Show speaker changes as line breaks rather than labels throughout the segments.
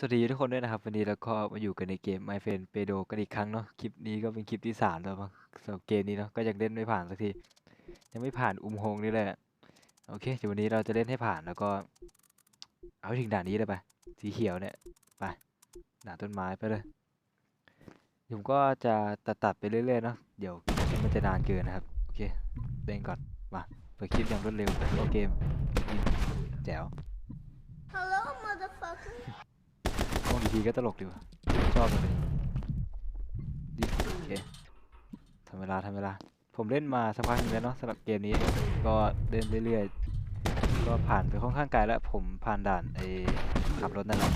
สวัสดีทุกคนด้วยนะครับ วันนี้เราก็มาอยู่กันในเกม My Friend Pedo กันอีกครั้งเนาะคลิปนี้ก็เป็นคลิปที่สามแล้วมั้งสำหรับเกมนี้เนาะก็ยังเล่นไม่ผ่านสักที ยังไม่ผ่านอุโมงค์นี่เลยอะโอเคเดี๋ยววันนี้เราจะเล่นให้ผ่านแล้วก็ เอาถึงด่านนี้เลยไปสีเขียวเนี่ยไปด่านต้นไม้ไปเลยผมก็จะตัดตัดๆไปเรื่อยๆเนาะเดี๋ยวมันจะนานเกินนะครับโอเคเล่นก่อนมาเปิดคลิปอย่างรวดเร็วเข้าเกมแจ๋ว
Hello, motherfucker.
องดีๆก็ตลกดีว่ะชอบเลยดีโอเคทำเวลาทำเวลา ผมเล่นมาสักพักนึงแล้วเนาะสำหรับเกมนี้ ก็เล่นเรื่อยๆ ก็ผ่านไปค่อนข้างไกลแล้ว ผมผ่านด่านไอ้ขับรถนั่นแหละ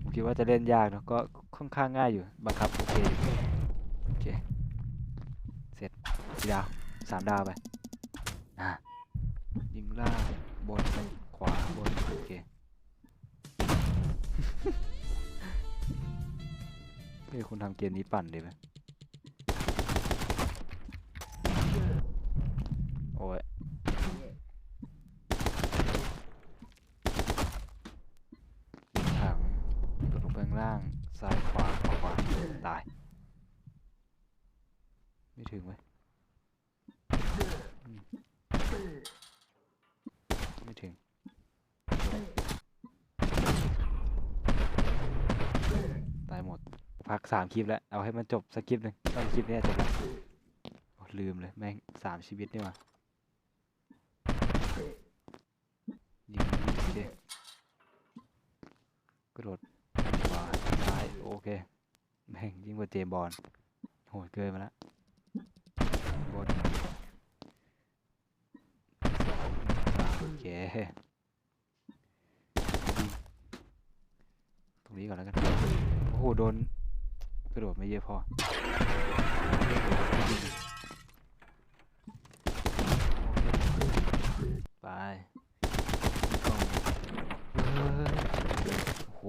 ผมคิดว่าจะเล่นยากเนาะก็ค่อนข้างง่ายอยู่บังคับโอเคโอเค เสร็จสี่ดาวสามดาวไปอะยิงล่างบนไปขวาบนโอเค เฮ้ยคุณทำเกมนี้ปั่นเลยไหมโอ้ยถังกลงไปข้างล่าง ซ้ายขวาขวาตาย ไม่ถึงไหมไม่ถึง ตายหมด พักสามคลิปแล้ว เอาให้มันจบสักคลิปหนึ่งต้องคลิปนี้จบแล้วลืมเลยแม่งสามชีวิตนี่ว่ายิงยิงเคกระโดดขวาซ้ายโอเค แม่งยิ่งกว่าเจมบอลโหดเกินมาล้วบนสองสามโอเคตรงนี้ก่อนแล้วกัน โอ้โห โดน ระโดดไม่เยอะพอไปกล่องเยโอ้โห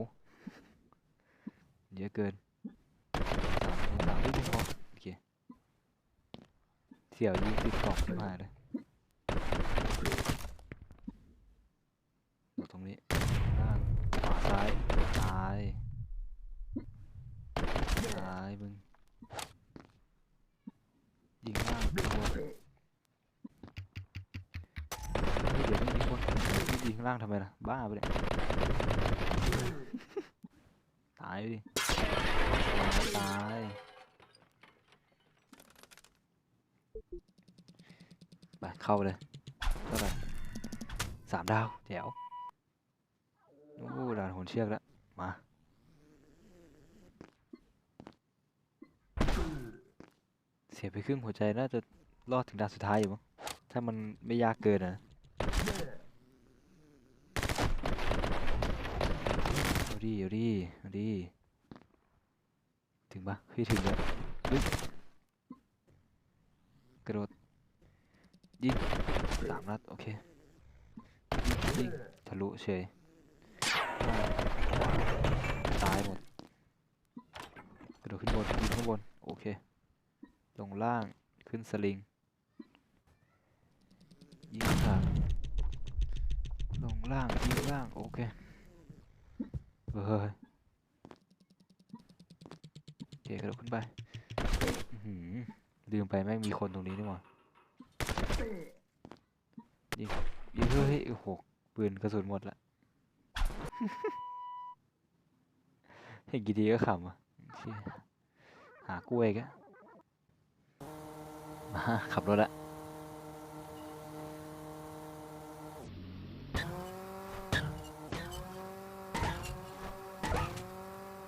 เยอะเกินสามสามที่ไม่พอโอเคเสี่ยวยิงติดกล่องมาเลยตรงนี้ล่างขวาซ้ายตาย ตายมึงยิงล่างข้างบนเฮ้ยเดี๋ยวไม่ยิงบนไม่ยิงข้างล่างทำไมล่ะบ้าไปเลยตายไปดิตายไปเข้าเลยเท่าไหร่สามดาวแจ๋วโอ้ด่านหนเชือกแล้วมา สียไปครึ่งหัวใจน่าจะรอดถึงด่านสุดท้ายอยู่มั้งถ้ามันไม่ยากเกินนะเอาดิเอาดิเอาดิถึงปะเฮ้ยถึงเลยเฮ้ยกระโดดยิงสามนัดโอเคยิงยิงทะลุเฉยตายหมดกระโดดขึ้นบนยิงข้างบนโอเค ลงล่างขึ้นสลิงยิงขาลงล่างยิงล่าง โอเคเฮ้ยโอเคกระโดดขึ้นไปหือลืมไปแม่งมีคนตรงนี้นี่หว่ายิงยิงเฮ้ยโอ้โหปืนกระสุนหมดละเห็นกี่ทีก็ขำอะหากล้วยกะ มาขับรถละ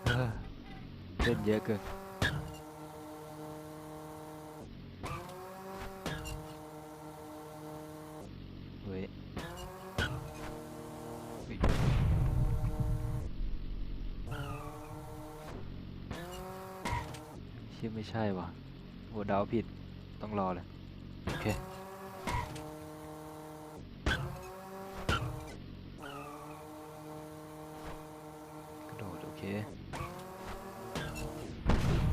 เออเล่นเยอะเกินเว้ยเชื่อไม่ใช่ว่ะโหเดาผิด ต้องรอเลยโอเคกระโดดโอเค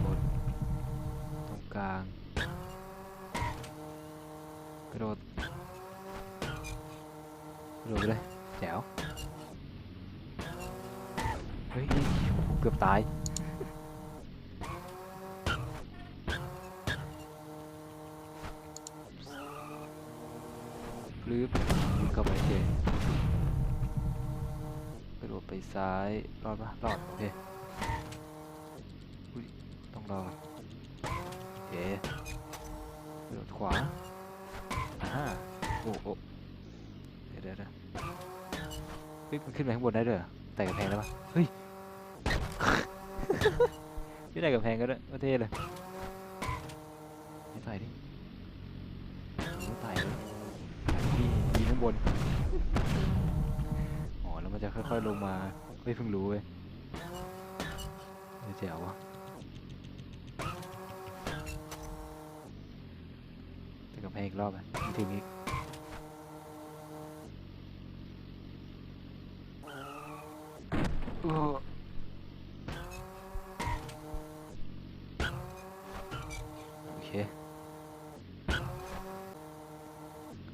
บนตรงกลางกระโดดกระโดดไปเลยแจ๋วเฮ้ยเกือบตาย ลืบเข้าไปเจกระโดดไปซ้าย รอดปะรอดโอเคอุ้ยต้องรอก่อนโอเคกระโดดขวาอ่าโอ้โอ้เดี๋ยวเดี๋ยวเฮ้ยมันขึ้นไปข้างบนได้ด้วยเหรอไต่กำแพงได้วปะเฮ้ยพี่ไต่กำแพงก็ได้ก็เท่เลยนี่ไต่ดิโอ้ไต่เลยมีมีข้างบน อ๋อ แล้วมันจะค่อยๆลงมา เฮ้ยเพิ่งรู้เว้ยเออแจ๋ววะแต่กำแพงอีกรอบอะมีถึงอีกโอ้โอเค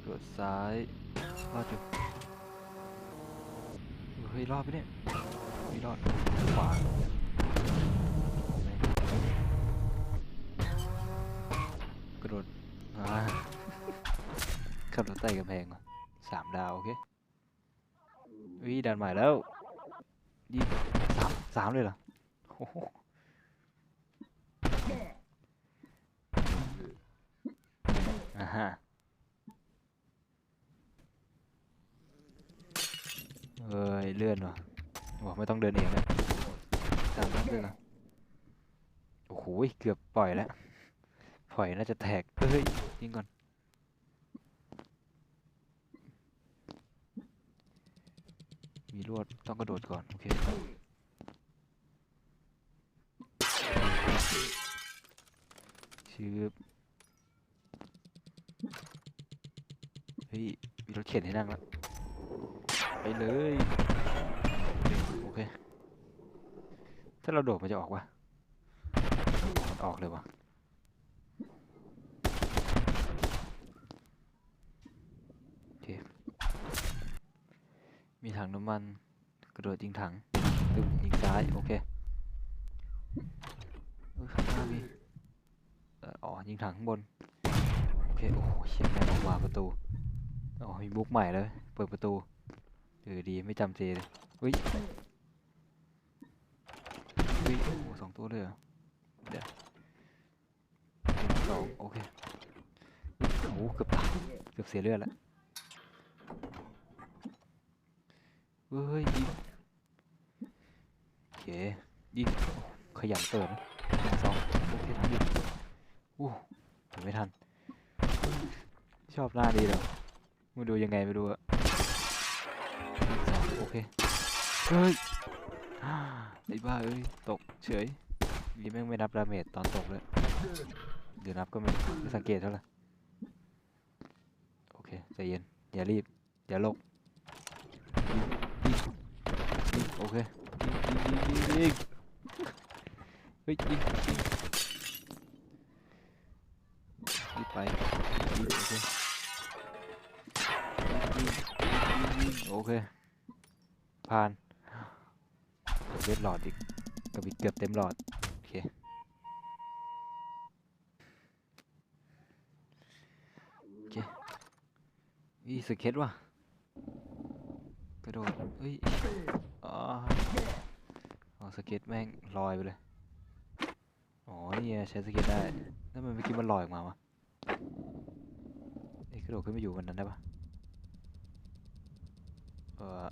กดซ้าย รอดอยู่เฮ้ยรอดไปเนี่ยไม่รอดขวาแม่งกระโดดขับรถไต่กำแพงว่ะสามดาว โอเควิด่านใหม่แล้วยี่สามสามเลยเหรอโอ้โหอ่าฮะ เอ้ยเลื่อนว่ะบอกไม่ต้องเดินเองแล้วตามนั้นเลยเหรอโอ้โหเกือบปล่อยแล้วปล่อยน่าจะแตกเฮ้ยยิงก่อนมีลวดต้องกระโดดก่อน โอเคชืบเฮ้ยมีรถเข็นให้นั่งแล้ว ไปเลย โอเค ถ้าเราโดดมันจะออกวะมันออกเลยวะโอเค มีถังน้ำมัน กระโดดยิงถังตึมยิงซ้าย โอเคเออข้างหน้ามีอ๋อ ยิงถังข้างบน โอเค โอ้โหเชี่ยแม่งออกมาประตู อ๋อมีมุกใหม่เลย เปิดประตู เออดีไม่จำเจเลยเฮ้ยเฮ้ยโอ้โหสองตัวเลยเหรอเดี๋ยวสองโอเคโอ้โหเกือบตายเกือบเสียเลือดแล้วเฮ้ยยิงโอเคยิงขยันเปิดนะหนึ่งสองโอเคยิงโอ้ถึงไม่ทัน ชอบหน้าดีเลยมาดูยังไงไม่รู้อะ เคเฮ้ยอ่าไอ้บ้าเอ้ยตกเฉยนี่แม่งไม่นับดาเมจตอนตกเลยเดี๋ยวนับก็ไม่ไมสังเกตเท่าไหร่โอเคใจเย็นอย่ารีบอย่าโลกยิงโอเคยิงเฮ้ยยิงรีบไปโอเคโอเค ผ่านเลือดหลอดอีกกับอีกเกือบเต็มหลอด โอเค โอเคอีสเก็ตว่ะ กระโดดเฮ้ยอ๋ออ๋อสเก็ตแม่งลอยไปเลย อ๋อ นี่ไงใช้สเก็ตได้ แล้วมันเมื่อกี้มันลอยออกมาวะเอ้กระโดดขึ้นไปอยู่บนนั้นได้ปะเออ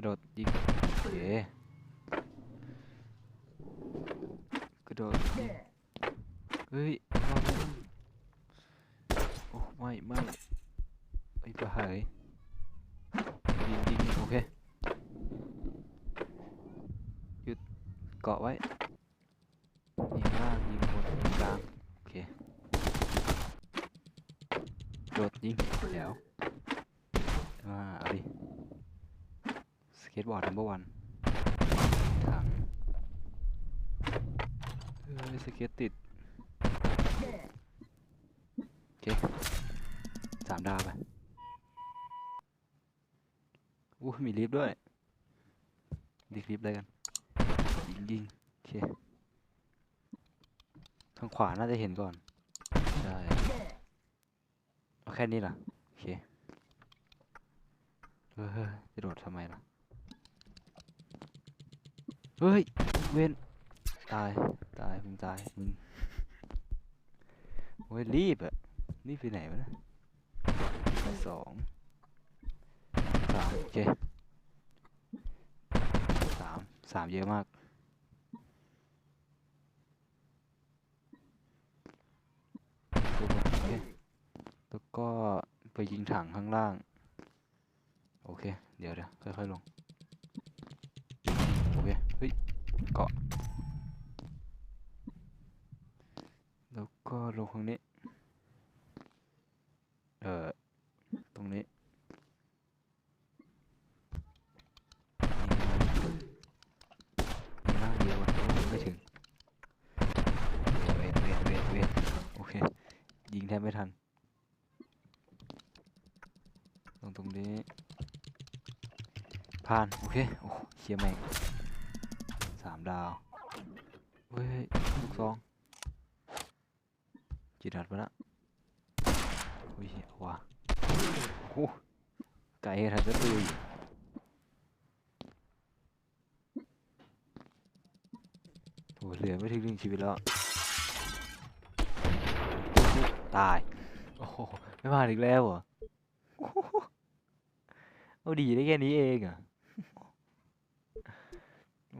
ระโดดยิงโอเคกระโดดยิงเฮ้ยรอดแล้วโอ้ไม่ไม่ไอ้ปลาหายยิงยิงโอเคหยุดเกาะไว้ยิงล่างยิงบนยิงกลางโอเคโดดยิงเดี๋ยว อ่าเอาดิ ส เก็ตบอร์ด number one ถังเฮ้ยสเก็ตติด โอเคสามดาวไปอู้มีลิฟต์ด้วยดีคลิปได้กันยิงยิงโอเคทางขวาน่าจะเห็นก่อนใช่เอาแค่นี้ล่ะโอเคเฮ้ยเฮ้ยจะโดดทำไมล่ะ เฮ้ย เวนตาย ตาย มึงตาย มึงโอ้ยรีบอะรีบไปไหนวะเนะสองสามโอเคสามสามเยอะมากดูก่อนโอเคแล้วก็ไปยิงถังข้างล่าง โอเค เดี๋ยวเดี๋ยวค่อยๆลง เฮ้ยเกาะแล้วก็ลงตรงนี้ เอ่อ ตรงนี้มีล่างเดียวอะไม่ถึง เวทเวทเวทเวทโอเค ยิงแทบไม่ทันตรงตรงนี้ ผ่าน โอเค โอ้เชียแม่ง ดาว เฮ้ยลูกซองจีดัดมาละอุ้ยเอาว่ะโอ้ไก่ทันจะตุยโอ้เหลือไม่ถึงหนึ่งชีวิตแล้ว ตาย โอ้โห ไม่ผ่าอีกแล้วเหรอโอ้โหเอาดีได้แค่นี้เองอะ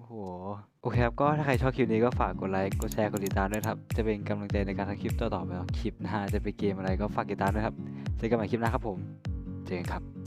โอ้โห โอเคครับ ก็ถ้าใครชอบคลิปนี้ก็ฝากกดไลค์ กดแชร์ กดติดตามด้วยครับ จะเป็นกำลังใจในการทำคลิปต่อๆไปครับคลิปหน้าจะเป็นเกมอะไรก็ฝากติดตามด้วยครับ เจอกันใหม่คลิปหน้าครับผม เจอกันครับ